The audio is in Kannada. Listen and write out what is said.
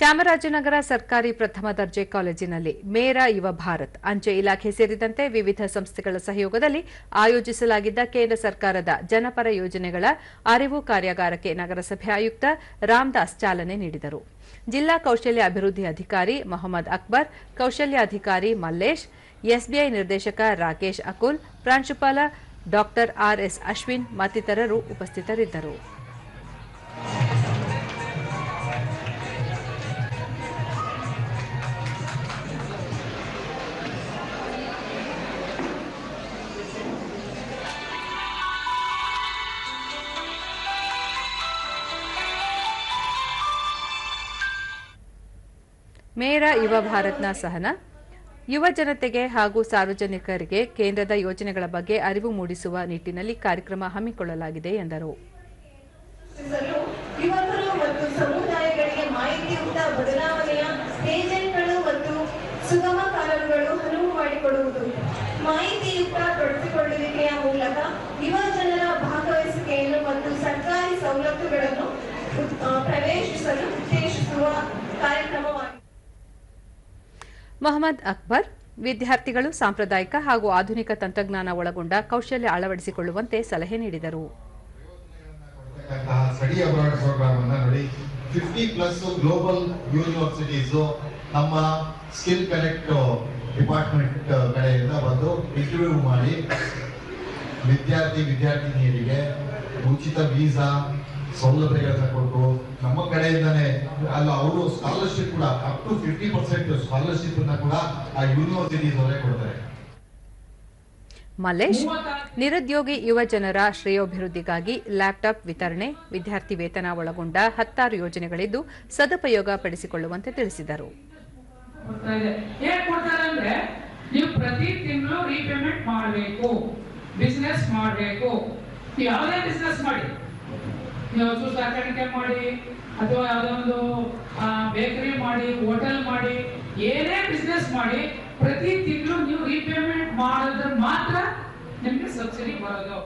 ಚಾಮರಾಜನಗರ ಸರ್ಕಾರಿ ಪ್ರಥಮ ದರ್ಜೆ ಕಾಲೇಜಿನಲ್ಲಿ ಮೇರಾ ಯುವ ಭಾರತ್ ಅಂಚೆ ಇಲಾಖೆ ಸೇರಿದಂತೆ ವಿವಿಧ ಸಂಸ್ಥೆಗಳ ಸಹಯೋಗದಲ್ಲಿ ಆಯೋಜಿಸಲಾಗಿದ್ದ ಕೇಂದ್ರ ಸರ್ಕಾರದ ಜನಪರ ಯೋಜನೆಗಳ ಅರಿವು ಕಾರ್ಯಾಗಾರಕ್ಕೆ ನಗರಸಭೆ ಆಯುಕ್ತ ರಾಮದಾಸ್ ಚಾಲನೆ ನೀಡಿದರು. ಜಿಲ್ಲಾ ಕೌಶಲ್ಯ ಅಭಿವೃದ್ಧಿ ಅಧಿಕಾರಿ ಮೊಹಮ್ಮದ್ ಅಕ್ಬರ್ ಕೌಶಲ್ಯ ಅಧಿಕಾರಿ ಮಲ್ಲೇಶ್, ಎಸ್ಬಿಐ ನಿರ್ದೇಶಕ ರಾಕೇಶ್ ಅಕುಲ್, ಪ್ರಾಂಶುಪಾಲ ಡಾ ಆರ್ಎಸ್ ಅಶ್ವಿನ್ ಮತ್ತಿತರರು ಉಪಸ್ಥಿತರಿದ್ದರು. ಮೇರಾ ಯುವ ಭಾರತ್ನ ಸಹನ. ಯುವ ಜನತೆಗೆ ಹಾಗೂ ಸಾರ್ವಜನಿಕರಿಗೆ ಕೇಂದ್ರದ ಯೋಜನೆಗಳ ಬಗ್ಗೆ ಅರಿವು ಮೂಡಿಸುವ ನಿಟ್ಟಿನಲ್ಲಿ ಕಾರ್ಯಕ್ರಮ ಹಮ್ಮಿಕೊಳ್ಳಲಾಗಿದೆ ಎಂದರು. ಮಾಹಿತಿಯುಕ್ತ ತೊಡಗಿಸಿಕೊಳ್ಳುವಿಕೆಯ ಮೂಲಕ ಯುವ ಜನರ ಭಾಗವಹಿಸುವಿಕೆಯನ್ನು ಮತ್ತು ಸರ್ಕಾರಿ ಸವಲತ್ತುಗಳನ್ನು ಮೊಹಮ್ಮದ್ ಅಕ್ಬರ್ ವಿದ್ಯಾರ್ಥಿಗಳು, ಸಾಂಪ್ರದಾಯಿಕ ಹಾಗೂ ಆಧುನಿಕ ತಂತ್ರಜ್ಞಾನ ಒಳಗೊಂಡ ಕೌಶಲ್ಯ ಅಳವಡಿಸಿಕೊಳ್ಳುವಂತೆ ಸಲಹೆ ನೀಡಿದರು. ಸ್ಟಡಿ ಪ್ಲಸ್ ಗ್ಲೋಬಲ್ ಯೂನಿವರ್ಸಿಟೀಸ್ ನಮ್ಮ ಸ್ಕಿಲ್ ಕನೆಕ್ಟ್ ಡಿಪಾರ್ಟ್ಮೆಂಟ್ ಕಡೆಯಿಂದ ಬಂದು ಇಂಟರ್ವ್ಯೂ ಮಾಡಿ, ವಿದ್ಯಾರ್ಥಿ ವಿದ್ಯಾರ್ಥಿನಿಯರಿಗೆ ಉಚಿತ ವೀಸಾ ಸೌಲಭ್ಯಗಳನ್ನ ಕೊಟ್ಟು, ನಮ್ಮ ಕಡೆಯಿಂದನೇ ಅಲ್ಲ ಅವರು ಸ್ಕಾಲರ್ಶಿಪ್ ಕೂಡ up to fifty percent scholarship ಅನ್ನ ಕೂಡ ಆ ಯೂನಿವರ್ಸಿಟೀಸ್ ಅವರೇ ಕೊಡ್ತಾರೆ. ಮಲ್ಲೇಶ್ ನಿರುದ್ಯೋಗಿ ಯುವಜನರ ಶ್ರೇಯೋಭಿವೃದ್ಧಿಗಾಗಿ ಲ್ಯಾಪ್ಟಾಪ್ ವಿತರಣೆ ವಿದ್ಯಾರ್ಥಿ ವೇತನ ಒಳಗೊಂಡ ಹತ್ತಾರು ಯೋಜನೆಗಳಿದ್ದು ಸದುಪಯೋಗ ಪಡಿಸಿಕೊಳ್ಳುವಂತೆ ತಿಳಿಸಿದರು. ನೀವು ಪ್ರತಿ ತಿಂಗಳು ರೀಪೇಮೆಂಟ್ ಮಾಡಬೇಕು ಬಿಸ್ನೆಸ್ ಮಾಡಬೇಕು. ಯಾವುದೇ ಬಿಸ್ನೆಸ್ ಮಾಡಿ. ಹಸು ಸಾಕಾಣಿಕೆ ಮಾಡಿ ಅಥವಾ ಯಾವುದೋ ಒಂದು ಬೇಕರಿ ಮಾಡಿ ಹೋಟೆಲ್ ಮಾಡಿ, ಏನೇ ಬಿಸ್ನೆಸ್ ಮಾಡಿ, ಪ್ರತಿ ತಿಂಗಳು ನೀವು ರೀಪೇಮೆಂಟ್ ಮಾಡಿದ್ರೆ ಮಾತ್ರ ನಿಮ್ಗೆ ಸಬ್ಸಿಡಿ ಬರೋದು.